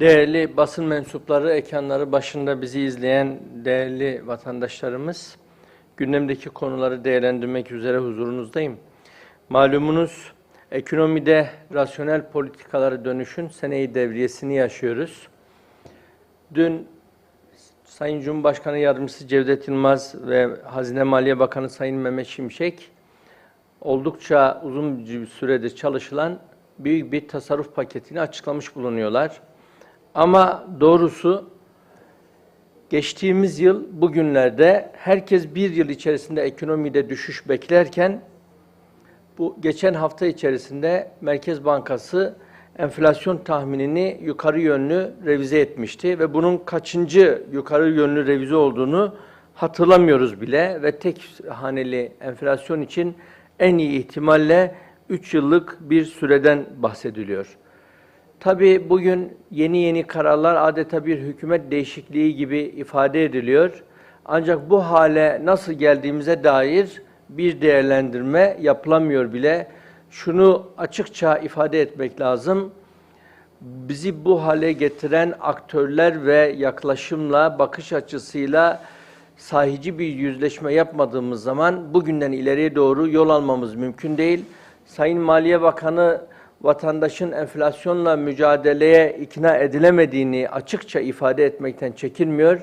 Değerli basın mensupları, ekranları başında bizi izleyen değerli vatandaşlarımız, gündemdeki konuları değerlendirmek üzere huzurunuzdayım. Malumunuz ekonomide rasyonel politikalara dönüşün seneyi devriyesini yaşıyoruz. Dün Sayın Cumhurbaşkanı Yardımcısı Cevdet Yılmaz ve Hazine Maliye Bakanı Sayın Mehmet Şimşek oldukça uzun bir süredir çalışılan büyük bir tasarruf paketini açıklamış bulunuyorlar. Ama doğrusu geçtiğimiz yıl bugünlerde herkes bir yıl içerisinde ekonomide düşüş beklerken bu geçen hafta içerisinde Merkez Bankası enflasyon tahminini yukarı yönlü revize etmişti ve bunun kaçıncı yukarı yönlü revize olduğunu hatırlamıyoruz bile ve tek haneli enflasyon için en iyi ihtimalle 3 yıllık bir süreden bahsediliyor. Tabii bugün yeni yeni kararlar adeta bir hükümet değişikliği gibi ifade ediliyor. Ancak bu hale nasıl geldiğimize dair bir değerlendirme yapılamıyor bile. Şunu açıkça ifade etmek lazım. Bizi bu hale getiren aktörler ve yaklaşımla, bakış açısıyla sahici bir yüzleşme yapmadığımız zaman bugünden ileriye doğru yol almamız mümkün değil. Sayın Maliye Bakanı vatandaşın enflasyonla mücadeleye ikna edilemediğini açıkça ifade etmekten çekinmiyor.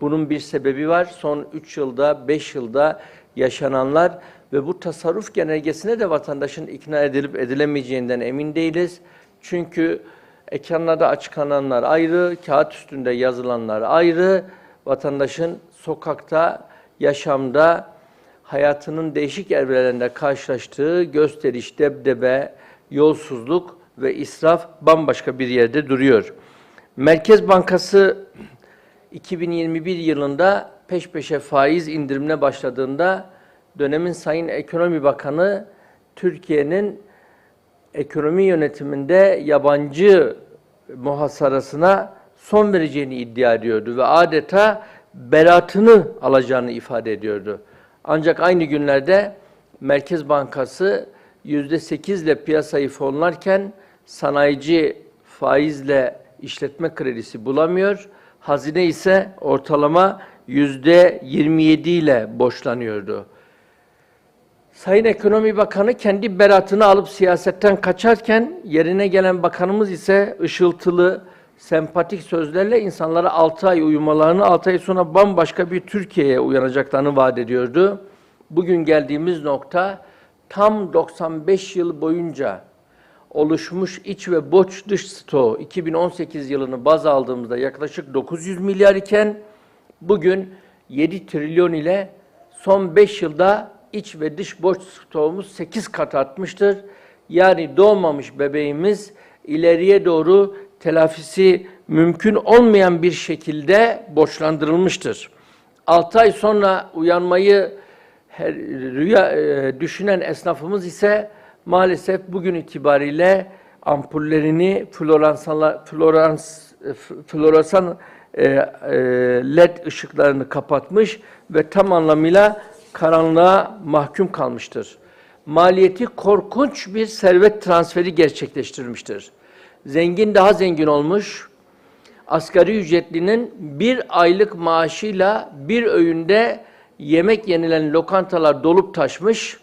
Bunun bir sebebi var. Son 3 yılda, 5 yılda yaşananlar ve bu tasarruf genelgesine de vatandaşın ikna edilip edilemeyeceğinden emin değiliz. Çünkü ekranlarda açıklananlar ayrı, kağıt üstünde yazılanlar ayrı, vatandaşın sokakta, yaşamda, hayatının değişik evrelerinde karşılaştığı gösteriş, debdebe, yolsuzluk ve israf bambaşka bir yerde duruyor. Merkez Bankası 2021 yılında peş peşe faiz indirimine başladığında dönemin Sayın Ekonomi Bakanı Türkiye'nin ekonomi yönetiminde yabancı muhasarasına son vereceğini iddia ediyordu ve adeta beratını alacağını ifade ediyordu. Ancak aynı günlerde Merkez Bankası yüzde sekizle piyasayı fonlarken sanayici faizle işletme kredisi bulamıyor. Hazine ise ortalama yüzde yirmi yedi ile borçlanıyordu. Sayın Ekonomi Bakanı kendi beratını alıp siyasetten kaçarken yerine gelen bakanımız ise ışıltılı, sempatik sözlerle insanlara 6 ay uyumalarını, 6 ay sonra bambaşka bir Türkiye'ye uyanacaklarını vaat ediyordu. Bugün geldiğimiz nokta tam 95 yıl boyunca oluşmuş iç ve borç dış stoğu 2018 yılını baz aldığımızda yaklaşık 900 milyar iken bugün 7 trilyon ile son 5 yılda iç ve dış borç stoğumuz 8 kat artmıştır. Yani doğmamış bebeğimiz ileriye doğru telafisi mümkün olmayan bir şekilde borçlandırılmıştır. 6 ay sonra uyanmayı her, rüya e, düşünen esnafımız ise maalesef bugün itibariyle ampullerini florans, e, floresan e, e, led ışıklarını kapatmış ve tam anlamıyla karanlığa mahkum kalmıştır. Maliyeti korkunç bir servet transferi gerçekleştirmiştir. Zengin daha zengin olmuş, asgari ücretlinin bir aylık maaşıyla bir öğünde yemek yenilen lokantalar dolup taşmış,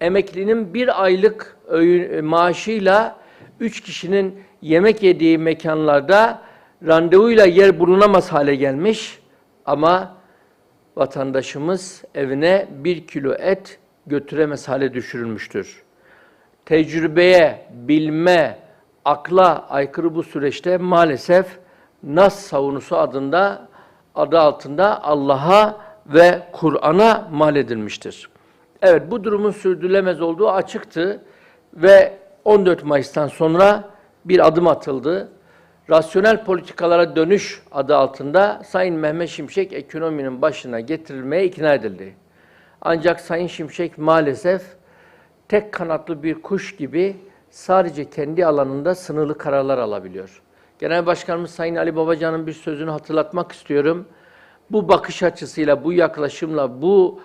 emeklinin bir aylık öğün, maaşıyla üç kişinin yemek yediği mekanlarda randevuyla yer bulunamaz hale gelmiş ama vatandaşımız evine bir kilo et götüremez hale düşürülmüştür. Tecrübeye, bilme, akla aykırı bu süreçte maalesef Nas savunusu adında adı altında Allah'a ve Kur'an'a mal edilmiştir. Evet bu durumun sürdürülemez olduğu açıktı ve 14 Mayıs'tan sonra bir adım atıldı. Rasyonel politikalara dönüş adı altında Sayın Mehmet Şimşek ekonominin başına getirilmeye ikna edildi. Ancak Sayın Şimşek maalesef tek kanatlı bir kuş gibi sadece kendi alanında sınırlı kararlar alabiliyor. Genel Başkanımız Sayın Ali Babacan'ın bir sözünü hatırlatmak istiyorum. Bu bakış açısıyla, bu yaklaşımla, bu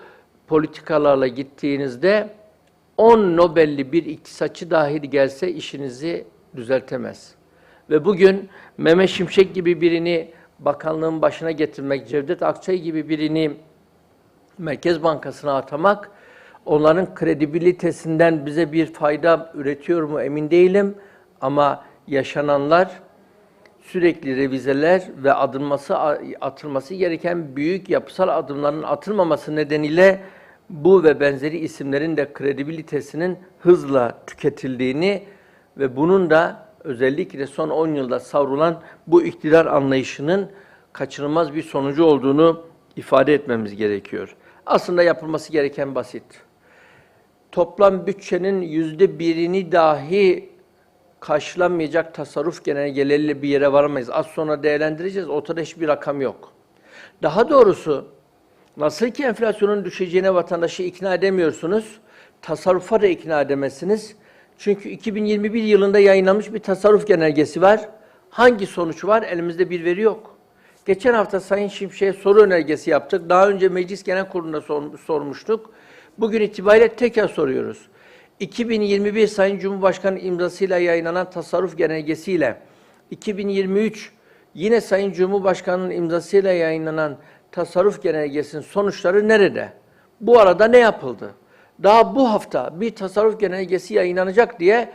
politikalarla gittiğinizde 10 Nobel'li bir iktisatçı dahi gelse işinizi düzeltemez. Ve bugün Mehmet Şimşek gibi birini bakanlığın başına getirmek, Cevdet Akçay gibi birini Merkez Bankası'na atamak, onların kredibilitesinden bize bir fayda üretiyor mu emin değilim. Ama yaşananlar sürekli revizeler ve adılması atılması gereken büyük yapısal adımların atılmaması nedeniyle bu ve benzeri isimlerin de kredibilitesinin hızla tüketildiğini ve bunun da özellikle son 10 yılda savrulan bu iktidar anlayışının kaçınılmaz bir sonucu olduğunu ifade etmemiz gerekiyor. Aslında yapılması gereken basit. Toplam bütçenin yüzde birini dahi karşılanmayacak tasarruf genelgeleriyle bir yere varamayız. Az sonra değerlendireceğiz. Ortada hiçbir rakam yok. Daha doğrusu nasıl ki enflasyonun düşeceğine vatandaşı ikna edemiyorsunuz, tasarrufa da ikna edemezsiniz. Çünkü 2021 yılında yayınlanmış bir tasarruf genelgesi var. Hangi sonuç var? Elimizde bir veri yok. Geçen hafta Sayın Şimşek'e soru önergesi yaptık. Daha önce Meclis Genel Kurulu'nda sor, sormuştuk. Bugün itibariyle tekrar soruyoruz. 2021 Sayın Cumhurbaşkanı imzasıyla yayınlanan tasarruf genelgesiyle 2023 yine Sayın Cumhurbaşkanı'nın imzasıyla yayınlanan tasarruf genelgesinin sonuçları nerede? Bu arada ne yapıldı? Daha bu hafta bir tasarruf genelgesi yayınlanacak diye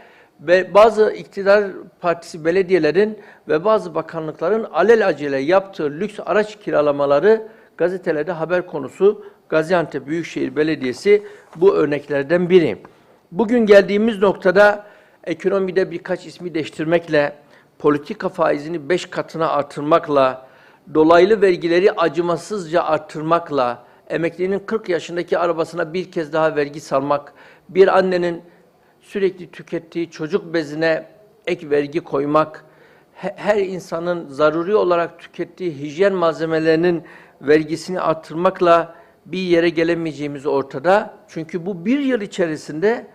bazı iktidar partisi belediyelerin ve bazı bakanlıkların alelacele yaptığı lüks araç kiralamaları gazetelerde haber konusu. Gaziantep Büyükşehir Belediyesi bu örneklerden biri. Bugün geldiğimiz noktada ekonomide birkaç ismi değiştirmekle, politika faizini beş katına artırmakla, dolaylı vergileri acımasızca artırmakla, emeklinin 40 yaşındaki arabasına bir kez daha vergi salmak, bir annenin sürekli tükettiği çocuk bezine ek vergi koymak, her insanın zaruri olarak tükettiği hijyen malzemelerinin vergisini artırmakla bir yere gelemeyeceğimiz ortada. Çünkü bu bir yıl içerisinde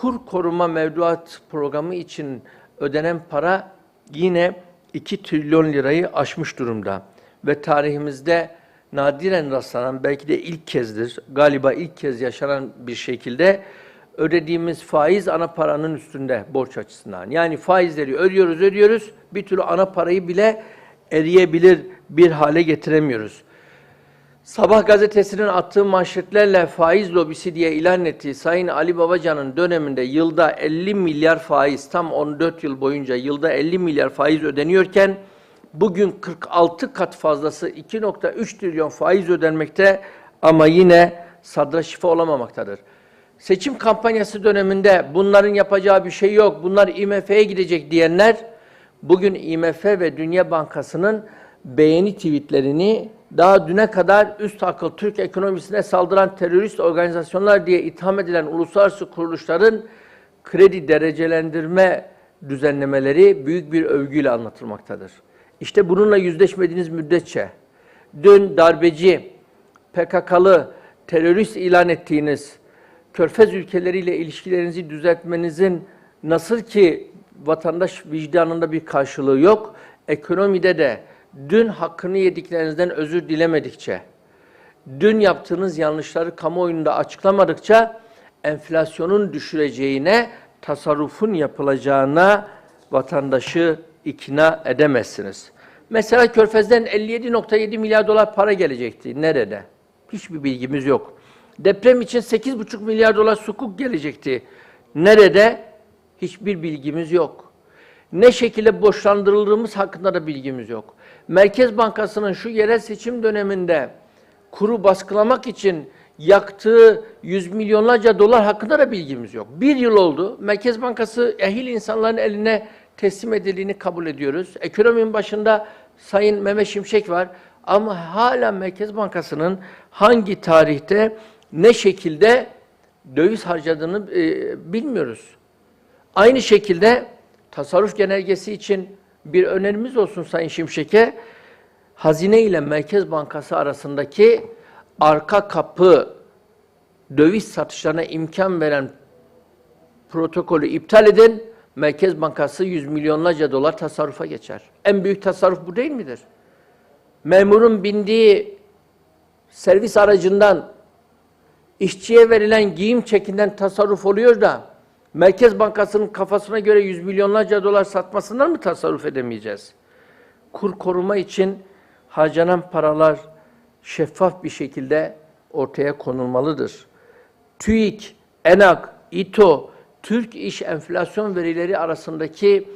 kur koruma mevduat programı için ödenen para yine 2 trilyon lirayı aşmış durumda. Ve tarihimizde nadiren rastlanan, belki de ilk kezdir, galiba ilk kez yaşanan bir şekilde ödediğimiz faiz ana paranın üstünde borç açısından. Yani faizleri ödüyoruz, ödüyoruz, bir türlü ana parayı bile eriyebilir bir hale getiremiyoruz. Sabah gazetesinin attığı manşetlerle faiz lobisi diye ilan ettiği Sayın Ali Babacan'ın döneminde yılda 50 milyar faiz, tam 14 yıl boyunca yılda 50 milyar faiz ödeniyorken, bugün 46 kat fazlası 2.3 trilyon faiz ödenmekte ama yine sadra şifa olamamaktadır. Seçim kampanyası döneminde bunların yapacağı bir şey yok, bunlar IMF'ye gidecek diyenler, bugün IMF ve Dünya Bankası'nın beğeni tweetlerini daha düne kadar üst akıl Türk ekonomisine saldıran terörist organizasyonlar diye itham edilen uluslararası kuruluşların kredi derecelendirme düzenlemeleri büyük bir övgüyle anlatılmaktadır. İşte bununla yüzleşmediğiniz müddetçe dün darbeci, PKK'lı, terörist ilan ettiğiniz Körfez ülkeleriyle ilişkilerinizi düzeltmenizin nasıl ki vatandaş vicdanında bir karşılığı yok, ekonomide de dün hakkını yediklerinizden özür dilemedikçe, dün yaptığınız yanlışları kamuoyunda açıklamadıkça enflasyonun düşüreceğine, tasarrufun yapılacağına vatandaşı ikna edemezsiniz. Mesela Körfez'den 57.7 milyar dolar para gelecekti. Nerede? Hiçbir bilgimiz yok. Deprem için 8,5 milyar dolar sukuk gelecekti. Nerede? Hiçbir bilgimiz yok. Ne şekilde borçlandırıldığımız hakkında da bilgimiz yok. Merkez Bankası'nın şu yerel seçim döneminde kuru baskılamak için yaktığı yüz milyonlarca dolar hakkında da bilgimiz yok. Bir yıl oldu. Merkez Bankası ehil insanların eline teslim edildiğini kabul ediyoruz. Ekonominin başında Sayın Mehmet Şimşek var. Ama hala Merkez Bankası'nın hangi tarihte ne şekilde döviz harcadığını e, bilmiyoruz. Aynı şekilde tasarruf genelgesi için bir önerimiz olsun Sayın Şimşek'e. Hazine ile Merkez Bankası arasındaki arka kapı döviz satışlarına imkan veren protokolü iptal edin. Merkez Bankası yüz milyonlarca dolar tasarrufa geçer. En büyük tasarruf bu değil midir? Memurun bindiği servis aracından işçiye verilen giyim çekinden tasarruf oluyor da Merkez Bankası'nın kafasına göre yüz milyonlarca dolar satmasından mı tasarruf edemeyeceğiz? Kur koruma için harcanan paralar şeffaf bir şekilde ortaya konulmalıdır. TÜİK, ENAK, İTO, Türk İş enflasyon verileri arasındaki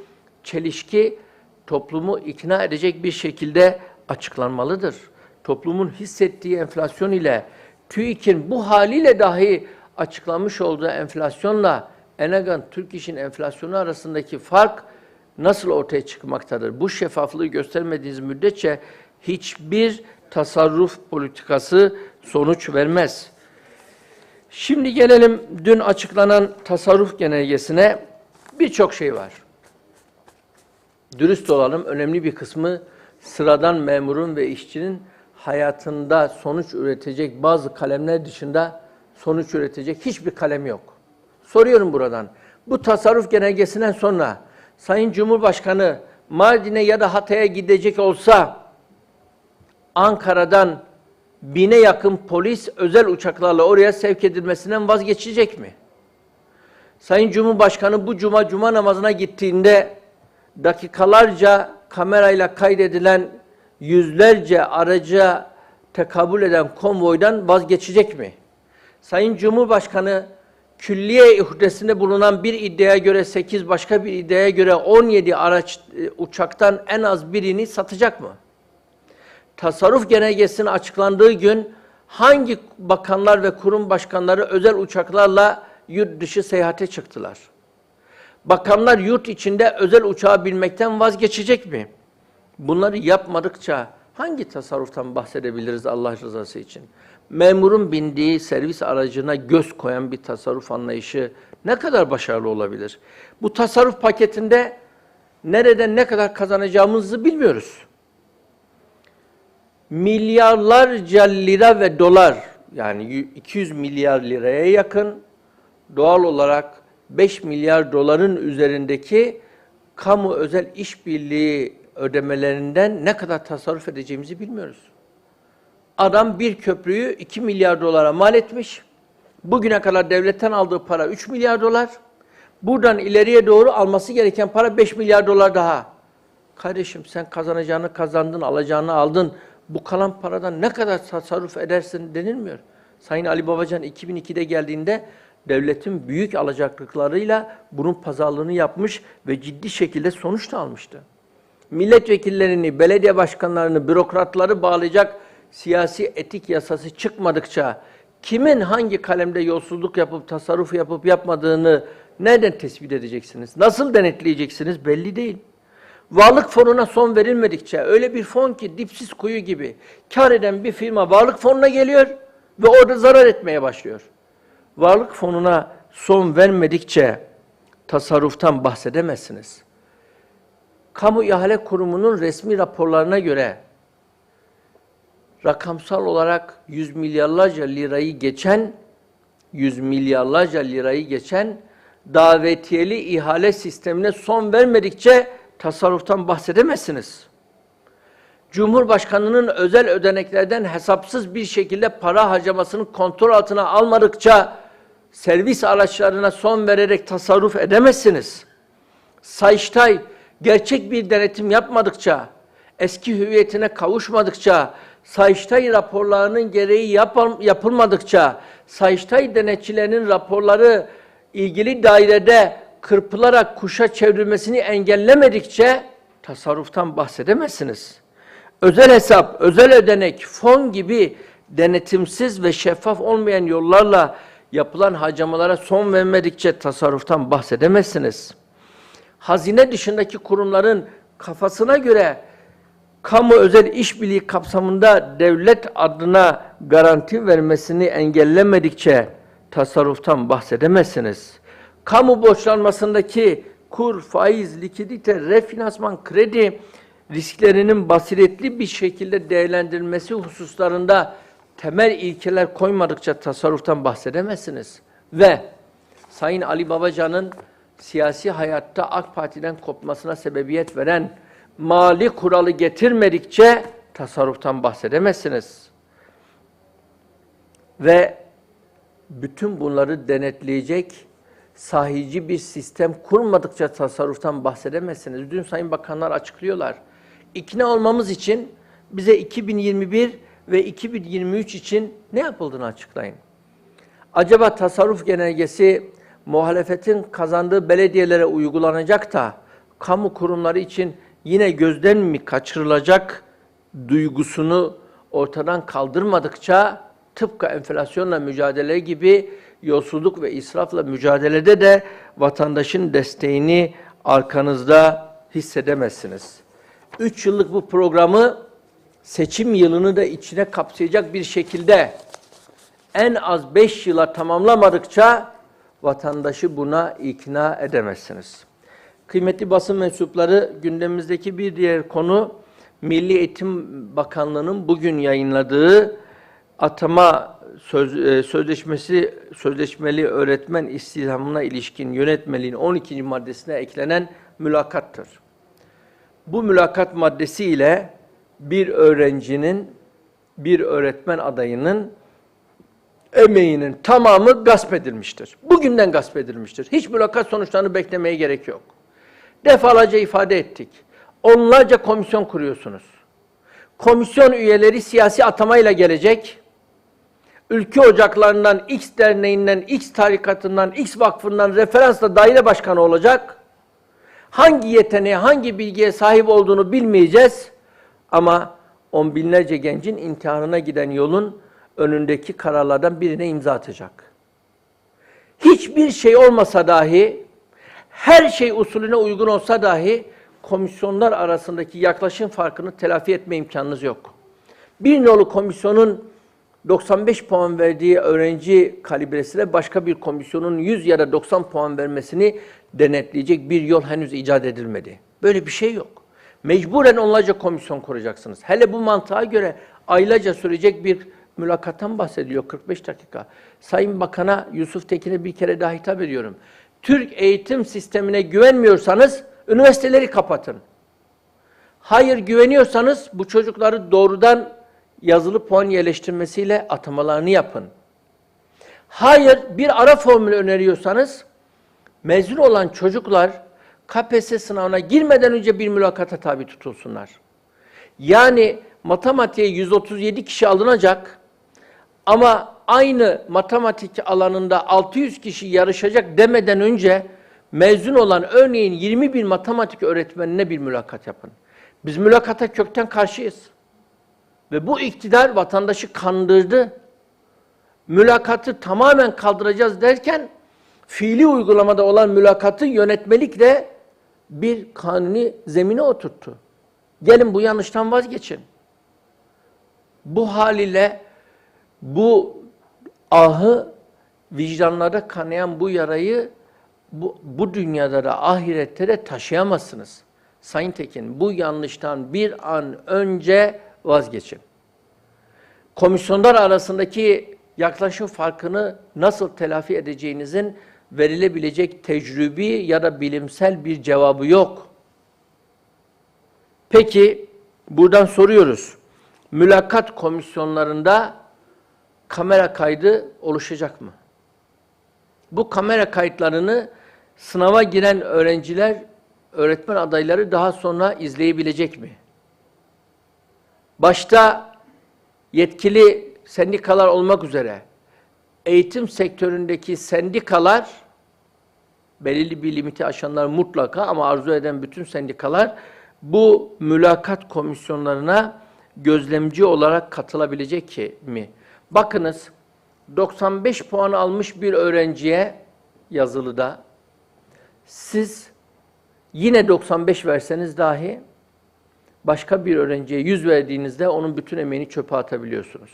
çelişki toplumu ikna edecek bir şekilde açıklanmalıdır. Toplumun hissettiği enflasyon ile TÜİK'in bu haliyle dahi açıklanmış olduğu enflasyonla ENAG'ın Türk İş'in enflasyonu arasındaki fark nasıl ortaya çıkmaktadır? Bu şeffaflığı göstermediğiniz müddetçe hiçbir tasarruf politikası sonuç vermez. Şimdi gelelim dün açıklanan tasarruf genelgesine. Birçok şey var. Dürüst olalım, önemli bir kısmı sıradan memurun ve işçinin hayatında sonuç üretecek bazı kalemler dışında sonuç üretecek hiçbir kalem yok. Soruyorum buradan. Bu tasarruf genelgesinden sonra Sayın Cumhurbaşkanı Mardin'e ya da Hatay'a gidecek olsa Ankara'dan bine yakın polis özel uçaklarla oraya sevk edilmesinden vazgeçecek mi? Sayın Cumhurbaşkanı bu cuma cuma namazına gittiğinde dakikalarca kamerayla kaydedilen yüzlerce araca tekabül eden konvoydan vazgeçecek mi? Sayın Cumhurbaşkanı külliye ihdesinde bulunan bir iddiaya göre 8 başka bir iddiaya göre 17 araç e, uçaktan en az birini satacak mı? tasarruf genelgesinin açıklandığı gün hangi bakanlar ve kurum başkanları özel uçaklarla yurt dışı seyahate çıktılar? Bakanlar yurt içinde özel uçağa binmekten vazgeçecek mi? Bunları yapmadıkça hangi tasarruftan bahsedebiliriz Allah rızası için? Memurun bindiği servis aracına göz koyan bir tasarruf anlayışı ne kadar başarılı olabilir? Bu tasarruf paketinde nereden ne kadar kazanacağımızı bilmiyoruz milyarlarca lira ve dolar yani 200 milyar liraya yakın doğal olarak 5 milyar doların üzerindeki kamu özel işbirliği ödemelerinden ne kadar tasarruf edeceğimizi bilmiyoruz. Adam bir köprüyü 2 milyar dolara mal etmiş. Bugüne kadar devletten aldığı para 3 milyar dolar. Buradan ileriye doğru alması gereken para 5 milyar dolar daha. Kardeşim sen kazanacağını kazandın, alacağını aldın bu kalan paradan ne kadar tasarruf edersin denilmiyor. Sayın Ali Babacan 2002'de geldiğinde devletin büyük alacaklıklarıyla bunun pazarlığını yapmış ve ciddi şekilde sonuç da almıştı. Milletvekillerini, belediye başkanlarını, bürokratları bağlayacak siyasi etik yasası çıkmadıkça kimin hangi kalemde yolsuzluk yapıp tasarruf yapıp yapmadığını nereden tespit edeceksiniz? Nasıl denetleyeceksiniz belli değil. Varlık fonuna son verilmedikçe öyle bir fon ki dipsiz kuyu gibi kar eden bir firma varlık fonuna geliyor ve orada zarar etmeye başlıyor. Varlık fonuna son vermedikçe tasarruftan bahsedemezsiniz. Kamu İhale Kurumu'nun resmi raporlarına göre rakamsal olarak yüz milyarlarca lirayı geçen yüz milyarlarca lirayı geçen davetiyeli ihale sistemine son vermedikçe tasarruftan bahsedemezsiniz. Cumhurbaşkanının özel ödeneklerden hesapsız bir şekilde para harcamasını kontrol altına almadıkça servis araçlarına son vererek tasarruf edemezsiniz. Sayıştay gerçek bir denetim yapmadıkça, eski hüviyetine kavuşmadıkça, Sayıştay raporlarının gereği yapılmadıkça, Sayıştay denetçilerinin raporları ilgili dairede kırpılarak kuşa çevrilmesini engellemedikçe tasarruftan bahsedemezsiniz. Özel hesap, özel ödenek, fon gibi denetimsiz ve şeffaf olmayan yollarla yapılan harcamalara son vermedikçe tasarruftan bahsedemezsiniz. Hazine dışındaki kurumların kafasına göre kamu özel işbirliği kapsamında devlet adına garanti vermesini engellemedikçe tasarruftan bahsedemezsiniz kamu borçlanmasındaki kur, faiz, likidite, refinansman, kredi risklerinin basiretli bir şekilde değerlendirilmesi hususlarında temel ilkeler koymadıkça tasarruftan bahsedemezsiniz. Ve Sayın Ali Babacan'ın siyasi hayatta AK Parti'den kopmasına sebebiyet veren mali kuralı getirmedikçe tasarruftan bahsedemezsiniz. Ve bütün bunları denetleyecek sahici bir sistem kurmadıkça tasarruftan bahsedemezsiniz. Dün Sayın Bakanlar açıklıyorlar. İkna olmamız için bize 2021 ve 2023 için ne yapıldığını açıklayın. Acaba tasarruf genelgesi muhalefetin kazandığı belediyelere uygulanacak da kamu kurumları için yine gözden mi kaçırılacak duygusunu ortadan kaldırmadıkça tıpkı enflasyonla mücadele gibi yolsuzluk ve israfla mücadelede de vatandaşın desteğini arkanızda hissedemezsiniz. Üç yıllık bu programı seçim yılını da içine kapsayacak bir şekilde en az beş yıla tamamlamadıkça vatandaşı buna ikna edemezsiniz. Kıymetli basın mensupları gündemimizdeki bir diğer konu Milli Eğitim Bakanlığı'nın bugün yayınladığı atama söz, e, sözleşmesi sözleşmeli öğretmen istihdamına ilişkin yönetmeliğin 12. maddesine eklenen mülakattır. Bu mülakat maddesi ile bir öğrencinin, bir öğretmen adayının emeğinin tamamı gasp edilmiştir. Bugünden gasp edilmiştir. Hiç mülakat sonuçlarını beklemeye gerek yok. Defalarca ifade ettik. Onlarca komisyon kuruyorsunuz. Komisyon üyeleri siyasi atamayla gelecek. Ülke ocaklarından, X derneğinden, X tarikatından, X vakfından referansla daire başkanı olacak. Hangi yeteneğe, hangi bilgiye sahip olduğunu bilmeyeceğiz. Ama on binlerce gencin imtihanına giden yolun önündeki kararlardan birine imza atacak. Hiçbir şey olmasa dahi, her şey usulüne uygun olsa dahi komisyonlar arasındaki yaklaşım farkını telafi etme imkanınız yok. Bir nolu komisyonun 95 puan verdiği öğrenci kalibresiyle başka bir komisyonun 100 ya da 90 puan vermesini denetleyecek bir yol henüz icat edilmedi. Böyle bir şey yok. Mecburen onlarca komisyon kuracaksınız. Hele bu mantığa göre aylarca sürecek bir mülakattan bahsediliyor 45 dakika. Sayın Bakan'a Yusuf Tekin'e bir kere daha hitap ediyorum. Türk eğitim sistemine güvenmiyorsanız üniversiteleri kapatın. Hayır güveniyorsanız bu çocukları doğrudan yazılı puan yerleştirmesiyle atamalarını yapın. Hayır bir ara formülü öneriyorsanız mezun olan çocuklar KPSS sınavına girmeden önce bir mülakata tabi tutulsunlar. Yani matematiğe 137 kişi alınacak ama aynı matematik alanında 600 kişi yarışacak demeden önce mezun olan örneğin 20 bin matematik öğretmenine bir mülakat yapın. Biz mülakata kökten karşıyız. Ve bu iktidar vatandaşı kandırdı. Mülakatı tamamen kaldıracağız derken fiili uygulamada olan mülakatı yönetmelikle bir kanuni zemine oturttu. Gelin bu yanlıştan vazgeçin. Bu haliyle bu ahı vicdanlarda kanayan bu yarayı bu, bu dünyada da ahirette de taşıyamazsınız. Sayın Tekin bu yanlıştan bir an önce vazgeçin. Komisyonlar arasındaki yaklaşım farkını nasıl telafi edeceğinizin verilebilecek tecrübi ya da bilimsel bir cevabı yok. Peki buradan soruyoruz. Mülakat komisyonlarında kamera kaydı oluşacak mı? Bu kamera kayıtlarını sınava giren öğrenciler, öğretmen adayları daha sonra izleyebilecek mi? Başta yetkili sendikalar olmak üzere eğitim sektöründeki sendikalar belirli bir limiti aşanlar mutlaka ama arzu eden bütün sendikalar bu mülakat komisyonlarına gözlemci olarak katılabilecek mi? Bakınız 95 puan almış bir öğrenciye yazılıda siz yine 95 verseniz dahi başka bir öğrenciye 100 verdiğinizde onun bütün emeğini çöpe atabiliyorsunuz.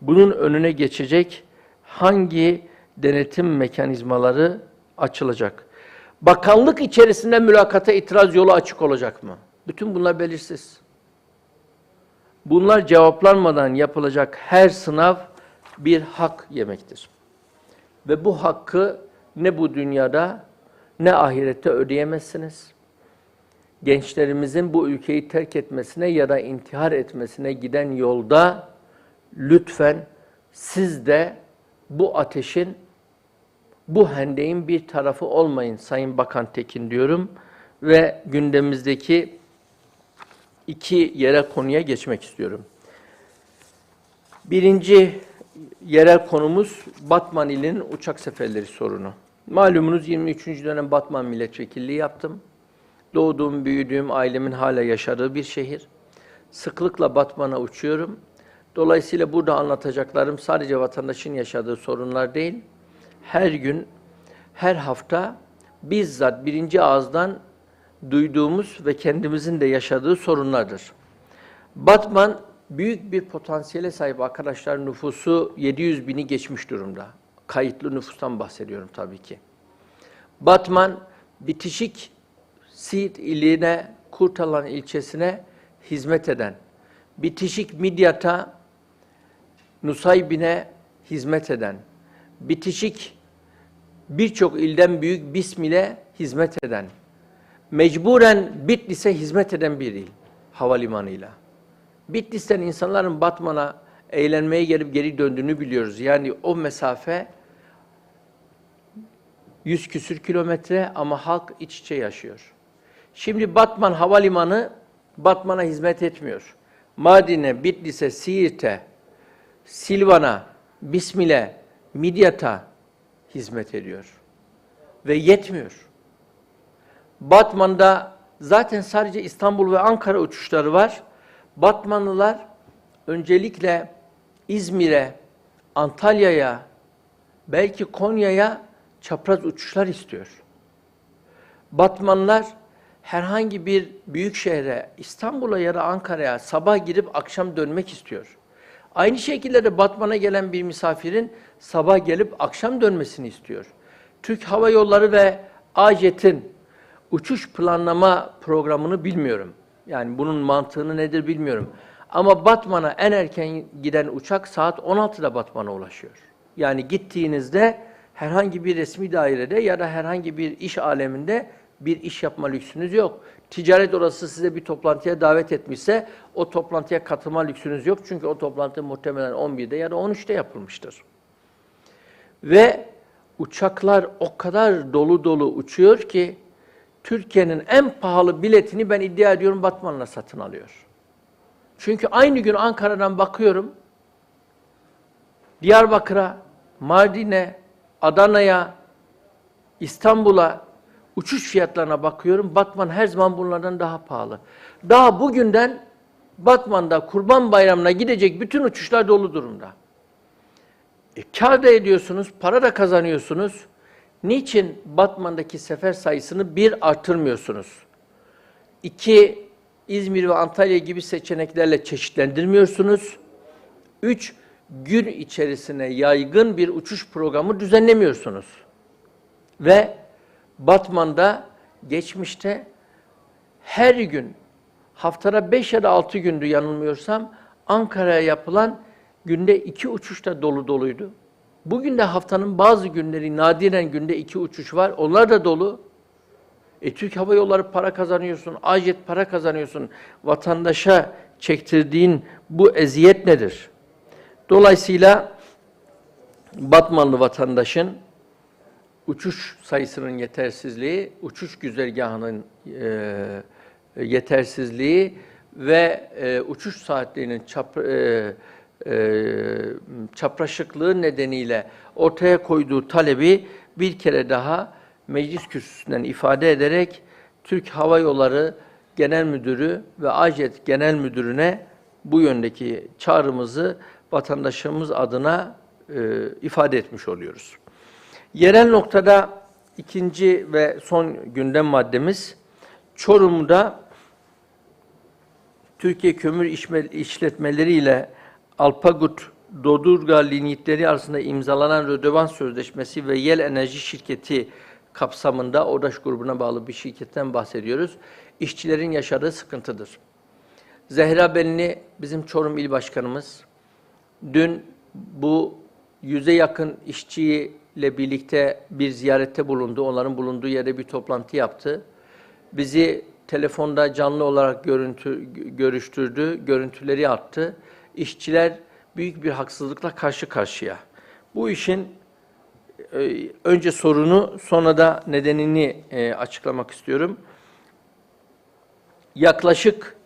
Bunun önüne geçecek hangi denetim mekanizmaları açılacak? Bakanlık içerisinde mülakata itiraz yolu açık olacak mı? Bütün bunlar belirsiz. Bunlar cevaplanmadan yapılacak her sınav bir hak yemektir. Ve bu hakkı ne bu dünyada ne ahirette ödeyemezsiniz. Gençlerimizin bu ülkeyi terk etmesine ya da intihar etmesine giden yolda lütfen siz de bu ateşin bu hendeğin bir tarafı olmayın Sayın Bakan Tekin diyorum ve gündemimizdeki iki yere konuya geçmek istiyorum. Birinci yerel konumuz Batman ilinin uçak seferleri sorunu. Malumunuz 23. dönem Batman milletvekilliği yaptım. Doğduğum, büyüdüğüm, ailemin hala yaşadığı bir şehir. Sıklıkla Batman'a uçuyorum. Dolayısıyla burada anlatacaklarım sadece vatandaşın yaşadığı sorunlar değil, her gün, her hafta bizzat birinci ağızdan duyduğumuz ve kendimizin de yaşadığı sorunlardır. Batman büyük bir potansiyele sahip arkadaşlar nüfusu 700 bini geçmiş durumda. Kayıtlı nüfustan bahsediyorum tabii ki. Batman bitişik Siirt iline, Kurtalan ilçesine hizmet eden, bitişik Midyat'a, Nusaybin'e hizmet eden, bitişik birçok ilden büyük Bismil'e hizmet eden, mecburen Bitlis'e hizmet eden bir il havalimanıyla. Bitlis'ten insanların Batman'a eğlenmeye gelip geri döndüğünü biliyoruz. Yani o mesafe 100 küsür kilometre ama halk iç içe yaşıyor. Şimdi Batman Havalimanı Batman'a hizmet etmiyor. Mardin'e, Bitlis'e, Siirt'e, Silvan'a, Bismil'e, Midyat'a hizmet ediyor. Ve yetmiyor. Batman'da zaten sadece İstanbul ve Ankara uçuşları var. Batmanlılar öncelikle İzmir'e, Antalya'ya, belki Konya'ya çapraz uçuşlar istiyor. Batmanlılar herhangi bir büyük şehre, İstanbul'a ya da Ankara'ya sabah girip akşam dönmek istiyor. Aynı şekilde de Batman'a gelen bir misafirin sabah gelip akşam dönmesini istiyor. Türk Hava Yolları ve AJet'in uçuş planlama programını bilmiyorum. Yani bunun mantığını nedir bilmiyorum. Ama Batman'a en erken giden uçak saat 16'da Batman'a ulaşıyor. Yani gittiğinizde herhangi bir resmi dairede ya da herhangi bir iş aleminde bir iş yapma lüksünüz yok. Ticaret odası size bir toplantıya davet etmişse o toplantıya katılma lüksünüz yok. Çünkü o toplantı muhtemelen 11'de ya da 13'te yapılmıştır. Ve uçaklar o kadar dolu dolu uçuyor ki Türkiye'nin en pahalı biletini ben iddia ediyorum Batman'la satın alıyor. Çünkü aynı gün Ankara'dan bakıyorum Diyarbakır'a, Mardin'e, Adana'ya, İstanbul'a uçuş fiyatlarına bakıyorum. Batman her zaman bunlardan daha pahalı. Daha bugünden Batman'da Kurban Bayramı'na gidecek bütün uçuşlar dolu durumda. E, kar da ediyorsunuz, para da kazanıyorsunuz. Niçin Batman'daki sefer sayısını bir artırmıyorsunuz? İki, İzmir ve Antalya gibi seçeneklerle çeşitlendirmiyorsunuz. Üç, gün içerisine yaygın bir uçuş programı düzenlemiyorsunuz. Ve Batman'da geçmişte her gün haftada 5 ya da 6 gündü yanılmıyorsam Ankara'ya yapılan günde iki uçuş da dolu doluydu. Bugün de haftanın bazı günleri nadiren günde iki uçuş var. Onlar da dolu. E, Türk Hava Yolları para kazanıyorsun, Ajet para kazanıyorsun. Vatandaşa çektirdiğin bu eziyet nedir? Dolayısıyla Batmanlı vatandaşın uçuş sayısının yetersizliği, uçuş güzergahının e, yetersizliği ve e, uçuş saatlerinin çap, e, e, çapraşıklığı nedeniyle ortaya koyduğu talebi bir kere daha meclis kürsüsünden ifade ederek Türk Hava Yolları Genel Müdürü ve AJET Genel Müdürüne bu yöndeki çağrımızı vatandaşımız adına e, ifade etmiş oluyoruz. Yerel noktada ikinci ve son gündem maddemiz Çorum'da Türkiye Kömür İşletmeleri ile Alpagut Dodurga linyitleri arasında imzalanan Rödevans Sözleşmesi ve Yel Enerji Şirketi kapsamında ODAŞ grubuna bağlı bir şirketten bahsediyoruz. İşçilerin yaşadığı sıkıntıdır. Zehra Belini bizim Çorum İl Başkanımız dün bu yüze yakın işçiyle birlikte bir ziyarette bulundu. Onların bulunduğu yerde bir toplantı yaptı. Bizi telefonda canlı olarak görüntü, görüştürdü, görüntüleri attı. İşçiler büyük bir haksızlıkla karşı karşıya. Bu işin e, önce sorunu sonra da nedenini e, açıklamak istiyorum. Yaklaşık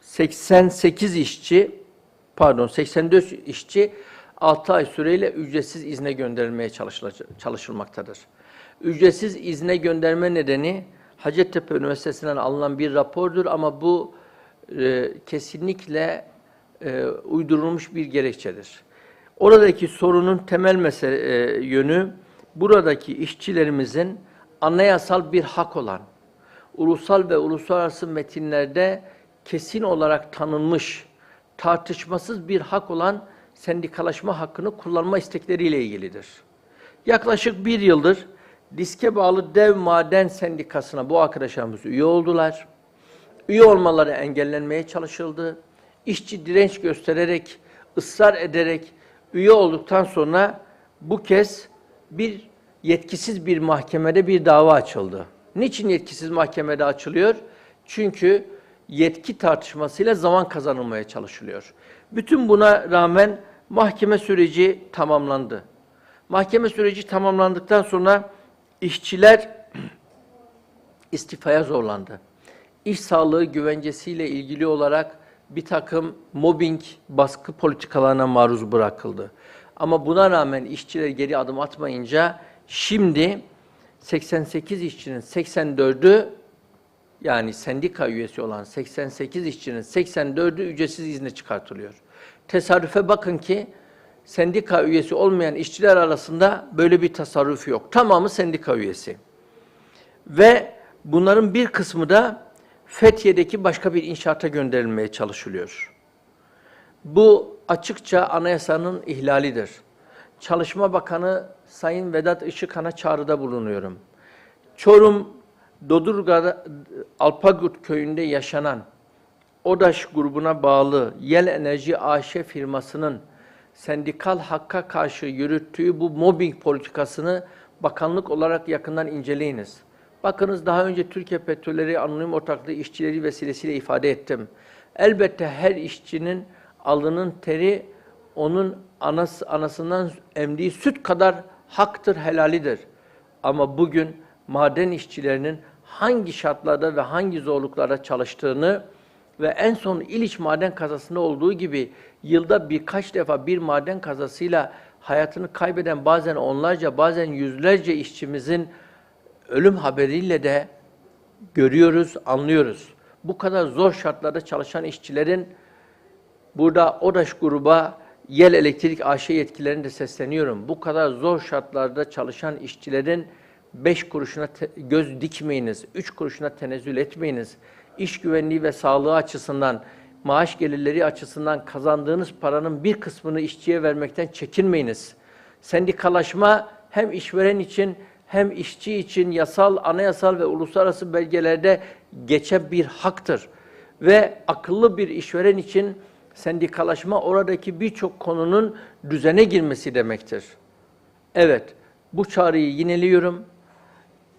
88 işçi, pardon 84 işçi 6 ay süreyle ücretsiz izne gönderilmeye çalışılmaktadır. Ücretsiz izne gönderme nedeni Hacettepe Üniversitesi'nden alınan bir rapordur ama bu e, kesinlikle e, uydurulmuş bir gerekçedir. Oradaki sorunun temel mesele, e, yönü buradaki işçilerimizin anayasal bir hak olan, ulusal ve uluslararası metinlerde kesin olarak tanınmış, tartışmasız bir hak olan sendikalaşma hakkını kullanma istekleriyle ilgilidir. Yaklaşık bir yıldır diske bağlı dev maden sendikasına bu arkadaşlarımız üye oldular. Üye olmaları engellenmeye çalışıldı. İşçi direnç göstererek, ısrar ederek üye olduktan sonra bu kez bir yetkisiz bir mahkemede bir dava açıldı. Niçin yetkisiz mahkemede açılıyor? Çünkü yetki tartışmasıyla zaman kazanılmaya çalışılıyor. Bütün buna rağmen mahkeme süreci tamamlandı. Mahkeme süreci tamamlandıktan sonra işçiler istifaya zorlandı. İş sağlığı güvencesiyle ilgili olarak bir takım mobbing, baskı politikalarına maruz bırakıldı. Ama buna rağmen işçiler geri adım atmayınca şimdi 88 işçinin 84'ü yani sendika üyesi olan 88 işçinin 84'ü ücretsiz izne çıkartılıyor. Tesadüfe bakın ki sendika üyesi olmayan işçiler arasında böyle bir tasarruf yok. Tamamı sendika üyesi. Ve bunların bir kısmı da Fethiye'deki başka bir inşaata gönderilmeye çalışılıyor. Bu açıkça anayasanın ihlalidir. Çalışma Bakanı Sayın Vedat Işıkhan'a çağrıda bulunuyorum. Çorum Dodurga'da Alpagut köyünde yaşanan ODAŞ grubuna bağlı Yel Enerji AŞ firmasının sendikal hakka karşı yürüttüğü bu mobbing politikasını bakanlık olarak yakından inceleyiniz. Bakınız daha önce Türkiye Petrolleri Anonim Ortaklığı işçileri vesilesiyle ifade ettim. Elbette her işçinin alının teri onun anas, anasından emdiği süt kadar haktır, helalidir. Ama bugün maden işçilerinin hangi şartlarda ve hangi zorluklarda çalıştığını ve en son İliç maden kazasında olduğu gibi yılda birkaç defa bir maden kazasıyla hayatını kaybeden bazen onlarca bazen yüzlerce işçimizin ölüm haberiyle de görüyoruz, anlıyoruz. Bu kadar zor şartlarda çalışan işçilerin burada ODAŞ gruba Yel Elektrik AŞ yetkilerine de sesleniyorum. Bu kadar zor şartlarda çalışan işçilerin 5 kuruşuna göz dikmeyiniz, 3 kuruşuna tenezzül etmeyiniz. İş güvenliği ve sağlığı açısından, maaş gelirleri açısından kazandığınız paranın bir kısmını işçiye vermekten çekinmeyiniz. Sendikalaşma hem işveren için hem işçi için yasal, anayasal ve uluslararası belgelerde geçen bir haktır. Ve akıllı bir işveren için sendikalaşma oradaki birçok konunun düzene girmesi demektir. Evet, bu çağrıyı yineliyorum.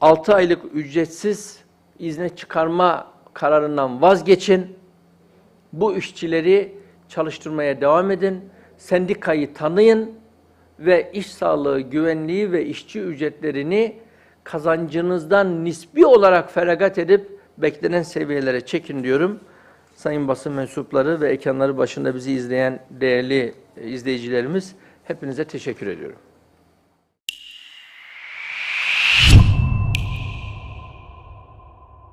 6 aylık ücretsiz izne çıkarma kararından vazgeçin. Bu işçileri çalıştırmaya devam edin. Sendikayı tanıyın ve iş sağlığı, güvenliği ve işçi ücretlerini kazancınızdan nispi olarak feragat edip beklenen seviyelere çekin diyorum. Sayın basın mensupları ve ekranları başında bizi izleyen değerli e, izleyicilerimiz hepinize teşekkür ediyorum.